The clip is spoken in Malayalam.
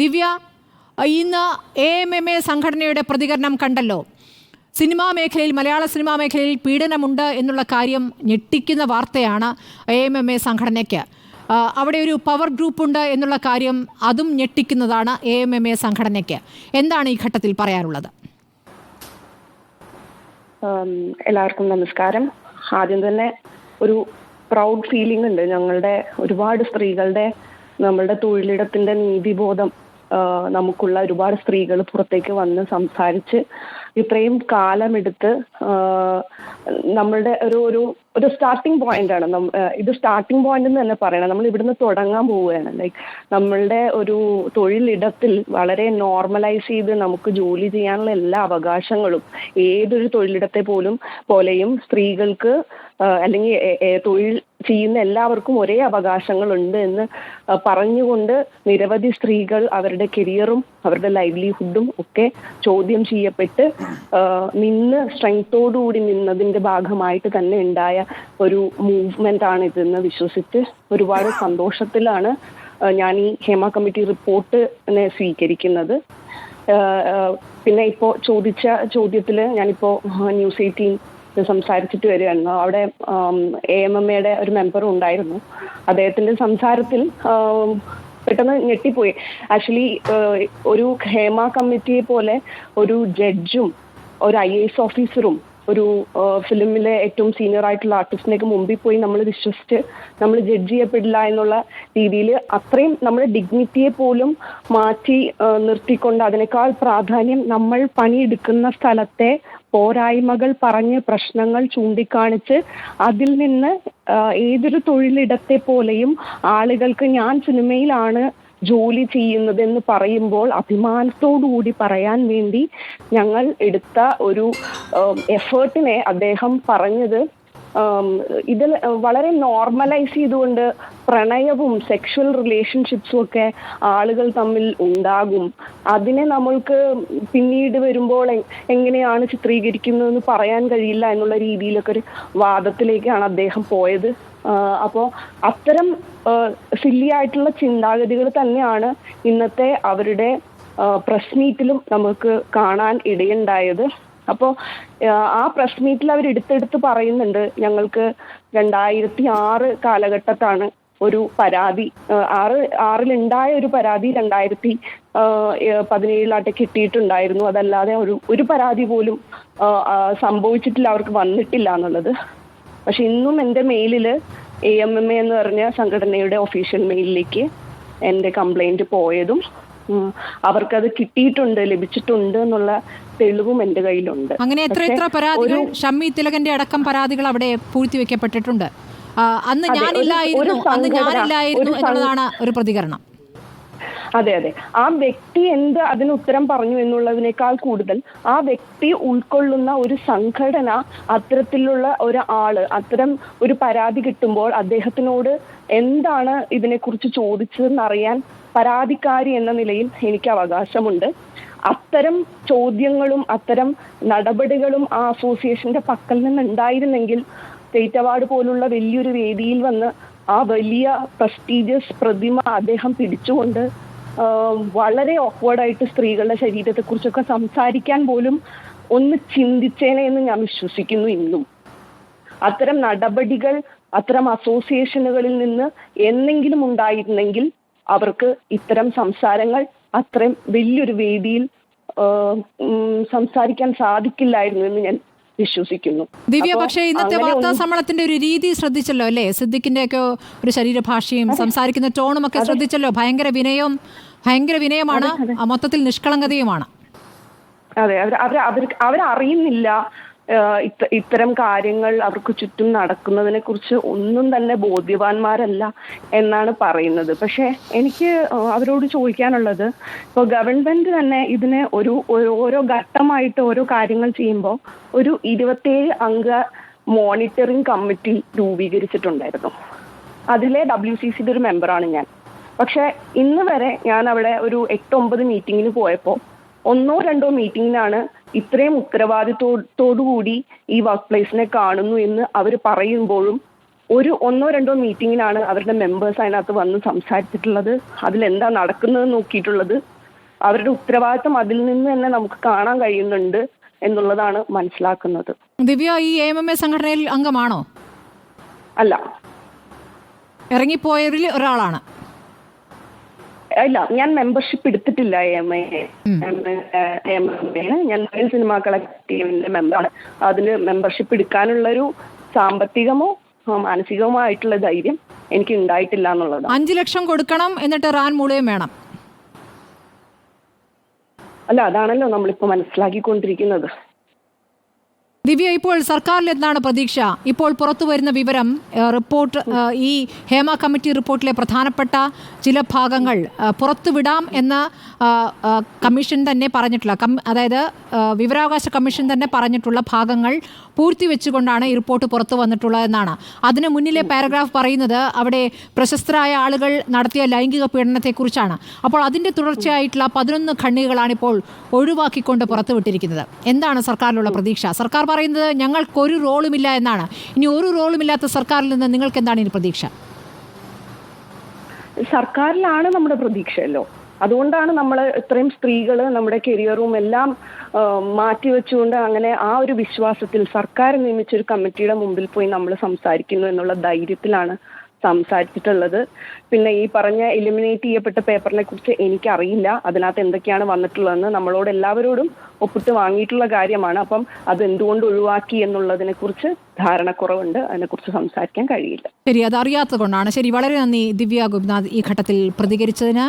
ദിവ്യ ഇന്ന് എ എം എം എ സംഘടനയുടെ പ്രതികരണം കണ്ടല്ലോ. സിനിമാ മേഖലയിൽ മലയാള സിനിമാ മേഖലയിൽ പീഡനമുണ്ട് എന്നുള്ള കാര്യം ഞെട്ടിക്കുന്ന വാർത്തയാണ് എ എം എം എ സംഘടനയ്ക്ക്. അവിടെ ഒരു പവർ ഗ്രൂപ്പ് ഉണ്ട് എന്നുള്ള കാര്യം അതും ഞെട്ടിക്കുന്നതാണ് എ എം എം എ സംഘടനയ്ക്ക്. എന്താണ് ഈ ഘട്ടത്തിൽ പറയാനുള്ളത്? എല്ലാവർക്കും നമസ്കാരം. ആദ്യം തന്നെ ഒരു പ്രൗഡ് ഫീലിംഗ് ഉണ്ട് ഞങ്ങളുടെ ഒരുപാട് സ്ത്രീകളുടെ നമ്മളുടെ തൊഴിലിടത്തിന്റെ നീതിബോധം നമുക്കുള്ള ഒരുപാട് സ്ത്രീകൾ പുറത്തേക്ക് വന്ന് സംസാരിച്ച് ഇത്രയും കാലമെടുത്ത് നമ്മളുടെ ഒരു ഒരു ഒരു സ്റ്റാർട്ടിംഗ് പോയിന്റ് ആണ്. ഇത് സ്റ്റാർട്ടിംഗ് പോയിന്റ് എന്ന് തന്നെ പറയണം. നമ്മൾ ഇവിടുന്ന് തുടങ്ങാൻ പോവുകയാണ്. ലൈക്ക് നമ്മളുടെ ഒരു തൊഴിലിടത്തിൽ വളരെ നോർമലൈസ് ചെയ്ത് നമുക്ക് ജോലി ചെയ്യാനുള്ള എല്ലാ അവകാശങ്ങളും ഏതൊരു തൊഴിലിടത്തെ പോലും പോലെയും സ്ത്രീകൾക്ക് അല്ലെങ്കിൽ തൊഴിൽ ചെയ്യുന്ന എല്ലാവർക്കും ഒരേ അവകാശങ്ങളുണ്ട് എന്ന് പറഞ്ഞുകൊണ്ട് നിരവധി സ്ത്രീകൾ അവരുടെ കരിയറും അവരുടെ ലൈവ്ലിഹുഡും ഒക്കെ ചോദ്യം ചെയ്യപ്പെട്ട് നിന്ന് സ്ട്രെങ്തോടുകൂടി നിന്നതിന്റെ ഭാഗമായിട്ട് തന്നെ ഉണ്ടായ ഒരു മൂവ്മെന്റ് ആണ് ഇതെന്ന് വിശ്വസിച്ച് ഒരുപാട് സന്തോഷത്തിലാണ് ഞാൻ ഈ ഹേമ കമ്മിറ്റി റിപ്പോർട്ടിനെ സ്വീകരിക്കുന്നത്. പിന്നെ ഇപ്പോ ചോദിച്ച ചോദ്യത്തിൽ ഞാനിപ്പോൾ ന്യൂസ് എയ്റ്റീൻ സംസാരിച്ചിട്ട് വരികയായിരുന്നു അവിടെ എ എം എം എയുടെ ഒരു മെമ്പറും ഉണ്ടായിരുന്നു. അദ്ദേഹത്തിന്റെ സംസാരത്തിൽ പെട്ടെന്ന് ഞെട്ടിപ്പോയി. ആക്ച്വലി ഒരു ഹേമ കമ്മിറ്റിയെ പോലെ ഒരു ജഡ്ജും ഒരു ഐ എസ് ഓഫീസറും ഒരു ഫിലിമിലെ ഏറ്റവും സീനിയർ ആയിട്ടുള്ള ആർട്ടിസ്റ്റിനേക്ക് മുമ്പിൽ പോയി നമ്മൾ വിശ്വസിച്ച് നമ്മൾ ജഡ്ജ് ചെയ്യപ്പെടില്ല എന്നുള്ള രീതിയിൽ അത്രയും നമ്മുടെ ഡിഗ്നിറ്റിയെ പോലും മാറ്റി നിർത്തിക്കൊണ്ട് അതിനേക്കാൾ പ്രാധാന്യം നമ്മൾ പണിയെടുക്കുന്ന സ്ഥലത്തെ പോരായ്മകൾ പറഞ്ഞ് പ്രശ്നങ്ങൾ ചൂണ്ടിക്കാണിച്ച് അതിൽ നിന്ന് ഏതൊരു തൊഴിലിടത്തെ പോലെയും ആളുകൾക്ക് ഞാൻ സിനിമയിലാണ് ജോലി ചെയ്യുന്നത് എന്ന് പറയുമ്പോൾ അഭിമാനത്തോടുകൂടി പറയാൻ വേണ്ടി ഞങ്ങൾ എടുത്ത ഒരു എഫേർട്ടിനെ അദ്ദേഹം പറഞ്ഞത് ഇതിൽ വളരെ നോർമലൈസ് ചെയ്തുകൊണ്ട് പ്രണയവും സെക്ഷൽ റിലേഷൻഷിപ്സും ഒക്കെ ആളുകൾ തമ്മിൽ ഉണ്ടാകും. അതിനെ നമ്മൾക്ക് പിന്നീട് വരുമ്പോൾ എങ്ങനെയാണ് ചിത്രീകരിക്കുന്നതെന്ന് പറയാൻ കഴിയില്ല എന്നുള്ള രീതിയിലൊക്കെ ഒരു വാദത്തിലേക്കാണ് അദ്ദേഹം പോയത്. അപ്പോൾ അത്തരം സില്ലി ആയിട്ടുള്ള ചിന്താഗതികൾ തന്നെയാണ് ഇന്നത്തെ അവരുടെ പ്രസ് മീറ്റിലും നമുക്ക് കാണാൻ ഇടയുണ്ടായത്. അപ്പോൾ ആ പ്രസ് മീറ്റിൽ അവർ എടുത്തെടുത്ത് പറയുന്നുണ്ട് ഞങ്ങൾക്ക് രണ്ടായിരത്തി ആറ് കാലഘട്ടത്താണ് ഒരു പരാതി. ആറ് ആറിലുണ്ടായ ഒരു പരാതി രണ്ടായിരത്തി പതിനേഴിലാട്ടെ കിട്ടിയിട്ടുണ്ടായിരുന്നു. അതല്ലാതെ ഒരു ഒരു പരാതി പോലും സംഭവിച്ചിട്ടില്ല അവർക്ക് വന്നിട്ടില്ല എന്നുള്ളത്. പക്ഷെ ഇന്നും എന്റെ മെയിലിൽ എ എം എം എ എന്ന് പറഞ്ഞ സംഘടനയുടെ ഒഫീഷ്യൽ മെയിലിലേക്ക് എന്റെ കംപ്ലൈന്റ് പോയതും അവർക്കത് കിട്ടിയിട്ടുണ്ട് ലഭിച്ചിട്ടുണ്ട് എന്നുള്ള തെളിവും എന്റെ കയ്യിലുണ്ട്. അങ്ങനെ എത്ര എത്ര പരാതികൾ ഷമ്മി തിലകന്റെ അടക്കം പരാതികൾ അവിടെ പൂഴ്ത്തിവെക്കപ്പെട്ടിട്ടുണ്ട് വെക്കപ്പെട്ടിട്ടുണ്ട്. അന്ന് ഞാനില്ലായിരുന്നു അന്ന് ഞാനില്ലായിരുന്നു എന്നുള്ളതാണ് ഒരു പ്രതികരണം. അതെ അതെ. ആ വ്യക്തി എന്ത് അതിന് ഉത്തരം പറഞ്ഞു എന്നുള്ളതിനേക്കാൾ കൂടുതൽ ആ വ്യക്തി ഉൾക്കൊള്ളുന്ന ഒരു സംഘടന അത്തരത്തിലുള്ള ഒരു ആൾ അത്തരം ഒരു പരാതി കിട്ടുമ്പോൾ അദ്ദേഹത്തിനോട് എന്താണ് ഇതിനെക്കുറിച്ച് ചോദിച്ചതെന്ന് അറിയാൻ പരാതിക്കാരി എന്ന നിലയിൽ എനിക്ക് അവകാശമുണ്ട്. അത്തരം ചോദ്യങ്ങളും അത്തരം നടപടികളും ആ അസോസിയേഷന്റെ പക്കൽ നിന്ന് ഉണ്ടായിരുന്നെങ്കിൽ സ്റ്റേറ്റ് അവാർഡ് പോലുള്ള വലിയൊരു വേദിയിൽ വന്ന് ആ വലിയ പ്രസ്റ്റീജിയസ് പ്രതിമ അദ്ദേഹം പിടിച്ചുകൊണ്ട് വളരെ ഓക്വേർഡായിട്ട് സ്ത്രീകളുടെ ശരീരത്തെക്കുറിച്ചൊക്കെ സംസാരിക്കാൻ പോലും ഒന്ന് ചിന്തിച്ചേനെ എന്ന് ഞാൻ വിശ്വസിക്കുന്നു ഇന്നും. അത്തരം നടപടികൾ അത്തരം അസോസിയേഷനുകളിൽ നിന്ന് എന്തെങ്കിലും ഉണ്ടായിരുന്നെങ്കിൽ അവർക്ക് ഇത്തരം സംസാരങ്ങൾ അത്രയും വലിയൊരു വേദിയിൽ സംസാരിക്കാൻ സാധിക്കില്ലായിരുന്നു എന്ന് ഞാൻ വിശ്വസിക്കുന്നു. ദിവ്യ പക്ഷേ ഇന്നത്തെ വാർത്താ സമ്മേളനത്തിന്റെ ഒരു രീതി ശ്രദ്ധിച്ചല്ലോ അല്ലേ? സിദ്ദിഖിന്റെ ഒക്കെ ഒരു ശരീരഭാഷയും സംസാരിക്കുന്ന ടോണും ഒക്കെ ശ്രദ്ധിച്ചല്ലോ? ഭയങ്കര വിനയവും ഭയങ്കര വിനയമാണ് മൊത്തത്തിൽ നിഷ്കളങ്കതയുമാണ്. അതെ അവർ അവർ അവർ അവരറിയുന്നില്ല. ഇത്തരം കാര്യങ്ങൾ അവർക്ക് ചുറ്റും നടക്കുന്നതിനെ കുറിച്ച് ഒന്നും തന്നെ ബോധ്യവാന്മാരല്ല എന്നാണ് പറയുന്നത്. പക്ഷെ എനിക്ക് അവരോട് ചോദിക്കാനുള്ളത് ഇപ്പോൾ ഗവൺമെന്റ് തന്നെ ഇതിനെ ഒരു ഓരോ ഘട്ടമായിട്ട് ഓരോ കാര്യങ്ങൾ ചെയ്യുമ്പോൾ ഒരു ഇരുപത്തേഴ് അംഗ മോണിറ്ററിംഗ് കമ്മിറ്റി രൂപീകരിച്ചിട്ടുണ്ടായിരുന്നു. അതിലെ ഡബ്ല്യു സി സിയുടെ ഒരു മെമ്പറാണ് ഞാൻ. പക്ഷെ ഇന്ന് വരെ ഞാൻ അവിടെ ഒരു എട്ടൊമ്പത് മീറ്റിങ്ങിന് പോയപ്പോൾ ഒന്നോ രണ്ടോ മീറ്റിങ്ങിനാണ് ഇത്രയും ഉത്തരവാദിത്തോടുകൂടി ഈ വർക്ക് പ്ലേസിനെ കാണുന്നു എന്ന് അവർ പറയുമ്പോഴും ഒരു ഒന്നോ രണ്ടോ മീറ്റിങ്ങിനാണ് അവരുടെ മെമ്പേഴ്സ് അതിനകത്ത് വന്ന് സംസാരിച്ചിട്ടുള്ളത്. അതിലെന്താ നടക്കുന്നത് നോക്കിയിട്ടുള്ളത്. അവരുടെ ഉത്തരവാദിത്തം അതിൽ നിന്ന് തന്നെ നമുക്ക് കാണാൻ കഴിയുന്നുണ്ട് എന്നുള്ളതാണ് മനസ്സിലാക്കുന്നത്. ദിവ്യ ഈ എ എം എം എ സംഘടനയിൽ അംഗമാണോ? അല്ല. ഇറങ്ങിപ്പോയവരിൽ ഒരാളാണ്. ഇല്ല ഞാൻ മെമ്പർഷിപ്പ് എടുത്തിട്ടില്ല എം ഐ എം ഞാൻ റോയൽ സിനിമ കളക്ടീവിന്റെ മെമ്പറാണ് അതിന് മെമ്പർഷിപ്പ് എടുക്കാനുള്ളൊരു സാമ്പത്തികമോ മാനസികമോ ആയിട്ടുള്ള ധൈര്യം എനിക്ക് ഉണ്ടായിട്ടില്ല എന്നുള്ളത് അഞ്ചു ലക്ഷം കൊടുക്കണം എന്നിട്ട് റാൻ മൂളയും വേണം. അല്ല അതാണല്ലോ നമ്മളിപ്പോ മനസ്സിലാക്കിക്കൊണ്ടിരിക്കുന്നത്. ദിവ്യ ഇപ്പോൾ സർക്കാരിൽ എന്താണ് പ്രതീക്ഷ? ഇപ്പോൾ പുറത്തു വരുന്ന വിവരം റിപ്പോർട്ട് ഈ ഹേമ കമ്മിറ്റി റിപ്പോർട്ടിലെ പ്രധാനപ്പെട്ട ചില ഭാഗങ്ങൾ പുറത്തുവിടാം എന്ന് കമ്മീഷൻ തന്നെ പറഞ്ഞിട്ടുള്ള അതായത് വിവരാവകാശ കമ്മീഷൻ തന്നെ പറഞ്ഞിട്ടുള്ള ഭാഗങ്ങൾ പൂർത്തി വെച്ചുകൊണ്ടാണ് ഈ റിപ്പോർട്ട് പുറത്തു വന്നിട്ടുള്ളത് എന്നാണ്. അതിന് മുന്നിലെ പാരഗ്രാഫ് പറയുന്നത് അവിടെ പ്രശസ്തരായ ആളുകൾ നടത്തിയ ലൈംഗിക പീഡനത്തെക്കുറിച്ചാണ്. അപ്പോൾ അതിന്റെ തുടർച്ചയായിട്ടുള്ള പതിനൊന്ന് ഖണ്ഡികകളാണ് ഇപ്പോൾ ഒഴിവാക്കിക്കൊണ്ട് പുറത്തുവിട്ടിരിക്കുന്നത്. എന്താണ് സർക്കാരിലുള്ള പ്രതീക്ഷ? സർക്കാർ പറയുന്നത് ഞങ്ങൾക്കൊരു റോളുമില്ല എന്നാണ്. ഇനി ഒരു റോളുമില്ലാത്ത സർക്കാരിൽ നിന്ന് നിങ്ങൾക്ക് എന്താണ് ഇനി പ്രതീക്ഷ? സർക്കാരിലാണ് നമ്മുടെ പ്രതീക്ഷയല്ലോ. അതുകൊണ്ടാണ് നമ്മൾ ഇത്രയും സ്ത്രീകൾ നമ്മുടെ കരിയറും എല്ലാം മാറ്റിവെച്ചുകൊണ്ട് അങ്ങനെ ആ ഒരു വിശ്വാസത്തിൽ സർക്കാർ നിയമിച്ച ഒരു കമ്മിറ്റിയുടെ മുമ്പിൽ പോയി നമ്മൾ സംസാരിക്കുന്നു എന്നുള്ള ധൈര്യത്തിലാണ് സംസാരിച്ചിട്ടുള്ളത്. പിന്നെ ഈ പറഞ്ഞ എലിമിനേറ്റ് ചെയ്യപ്പെട്ട പേപ്പറിനെ കുറിച്ച് എനിക്കറിയില്ല. അതിനകത്ത് എന്തൊക്കെയാണ് വന്നിട്ടുള്ളതെന്ന് നമ്മളോട് എല്ലാവരോടും ഒപ്പിട്ട് വാങ്ങിയിട്ടുള്ള കാര്യമാണ്. അപ്പം അത് എന്തുകൊണ്ട് ഒഴിവാക്കി എന്നുള്ളതിനെ കുറിച്ച് ധാരണക്കുറവുണ്ട്. അതിനെക്കുറിച്ച് സംസാരിക്കാൻ കഴിയില്ല. ശരി അത് അറിയാത്തത് കൊണ്ടാണ് ശരി വളരെ നന്ദി ദിവ്യ ഗോപിനാഥ് ഈ ഘട്ടത്തിൽ പ്രതികരിച്ചതിന്.